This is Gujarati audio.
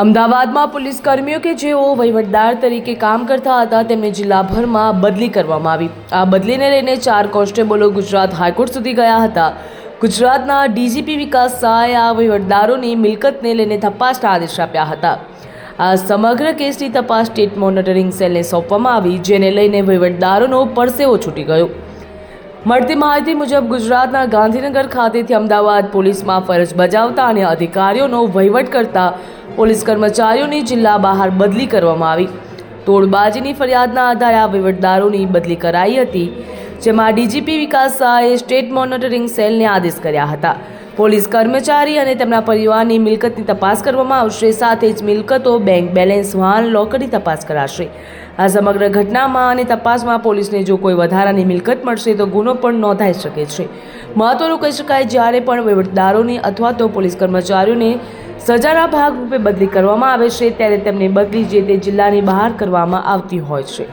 અમદાવાદમાં પોલીસ કર્મીઓ કે જેઓ વહીવટદાર તરીકે કામ કરતા હતા, તેમને જિલ્લાભરમાં બદલી કરવામાં આવી. આ બદલીને લઈને ચાર કોન્સ્ટેબલો ગુજરાત હાઈકોર્ટ સુધી ગયા હતા. ગુજરાતના ડીજીપી વિકાસ સહાયે આ વહીવટદારોની મિલકતને લઈને તપાસના આદેશ આપ્યા હતા. આ સમગ્ર કેસની તપાસ સ્ટેટ મોનિટરિંગ સેલને સોંપવામાં આવી, જેને લઈને વહીવટદારોનો પરસેવો છૂટી ગયો. મળતી માહિતી મુજબ, ગુજરાતના ગાંધીનગર ખાતેથી અમદાવાદ પોલીસમાં ફરજ બજાવતા અને અધિકારીઓનો વહીવટ કરતા પોલીસ કર્મચારીઓની જિલ્લા બહાર બદલી કરવામાં આવી. તોડબાજીની ફરિયાદના આધારે આ વહીવટદારોની બદલી કરાઈ હતી, જેમાં ડીજીપી વિકાસ શાહે સ્ટેટ મોનિટરિંગ સેલને આદેશ કર્યા હતા. પોલીસ કર્મચારી અને તેમના પરિવારની મિલકતની તપાસ કરવામાં આવશે, સાથે જ મિલકતો, બેંક બેલેન્સ, વાહન લોકરની તપાસ કરાશે. આ સમગ્ર ઘટનામાં અને તપાસમાં પોલીસને જો કોઈ વધારાની મિલકત મળશે, તો ગુનો પણ નોંધાઈ શકે છે. મહત્વનું કહી શકાય, જ્યારે પણ વહીવટદારોની અથવા તો પોલીસ કર્મચારીઓને સજાના ભાગરૂપે બદલી કરવામાં આવે છે, ત્યારે તેમની બદલી જે તે જિલ્લાની બહાર કરવામાં આવતી હોય છે.